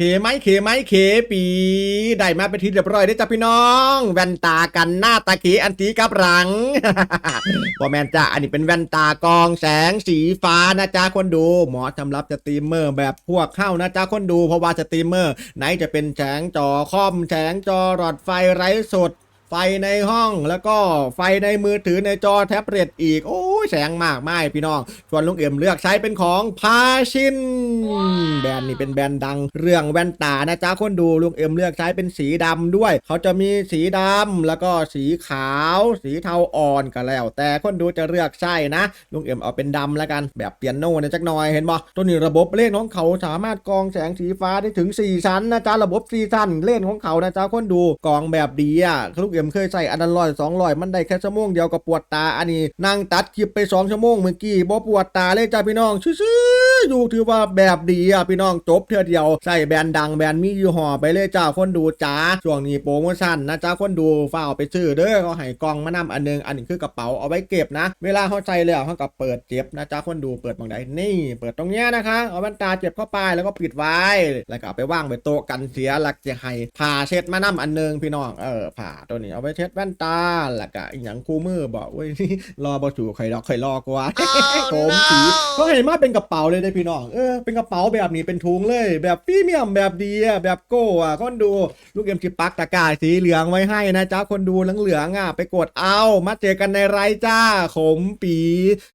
เขไหมเขไหมเขปีได้มาเป็นทีเรียบร้อยได้จ้ะพี่น้อง แว่นตากันหน้าตาเขอันตีกับหลังบอแมนจ้ะอันนี้เป็นแว่นตากองแสงสีฟ้านะจ๊ะคนดูเหมาะสำหรับสตรีมเมอร์แบบพวกเข้านะจ๊ะคนดูเพราะว่าสตรีมเมอร์ ไหนจะเป็นแสงจอคอมแสงจอหลอดไฟไร้สด ไฟในห้องแล้วก็ไฟในมือถือในจอแท็บเล็ตอีกโอ้ ยแสงมากไม่พี่น้องส่วนลุงเอ็มเลือกใช้เป็นของพาชินแบรนด์นี้เป็นแบรนด์ดังเรื่องแว่นตานะจ๊ะคนดูลุงเอ็มเลือกใช้เป็นสีดำด้วย เขาจะมีสีดำแล้วก็สีขาว สีเทาอ่อนก็แล้ว แต่คนดูจะเลือกใช่นะ ลุงเอ็มเอาเป็นดำแล้วกันแบบเปียโนเนี่ยจักหน่อยเห็นบ่ตัวนี้ระบบเล่นของเขาสามารถกรองแสงสีฟ้าได้ถึง 4 ชั้นนะจ๊ะระบบซีชั้นเล่นของเขานะจ๊ะคนดูกรองแบบดีอะลูกเอ็มเคยใส่อันนั้นร้อยสองร้อยมันได้แค่ชั่วโมงเดียวก็ปวดตาอันนี้นั่งตัดคลิปไปสองชั่วโมงเมื่อกี้บ่ปวดตาเลยจ้าพี่น้อง ซื่อ อยู่ถือว่าแบบดีอะพี่น้องจบเทื่อเดียวใส่แบรนด์ดังแบรนด์มียี่ห้อไปเลยจ้าคนดูจ้าช่วงนี้โปรโมชั่นนะจ้าคนดูฝ้ากไปซื้อเด้อเขาให้กล่องมานำอันหนึงอันนี้คือกระเป๋าเอาไว้เก็บนะ เวลาเขาใส่แล้วเขาก็เปิดเจ็บนะจ้าคนดูเปิดบางใดนี่ เปิดตรงเนี้ยนะคะเอาแว่นตาเจ็บเข้าไปแล้วก็ปิดไว้ แล้วก็เอาไปวางไว้โต๊ะกันเสียหลักจะให้ผ่าเช็ดมานำอันหนึงพี่น้องเออผ่าตัวนี้เอาไปเช็ดแว่นตาแล้วก็อีหยังคู่มือบอกเว้ยรอบอสูใครรอใครรอกว่าโกมสีเขาเห็นมาเป็นกระเป๋าเลย้พี่น้อง เออ เป็นกระเป๋าแบบนี้เป็นถุงเลย แบบพรีเมียมแบบดีอะแบบโก้อะคนดู ลูกเอ็มจิปักตะกร้าสีเหลืองไว้ให้นะจ๊ะคนดูเหลืองๆอะ ไปกดเอา มาเจอกันในไรจ้า ขมปี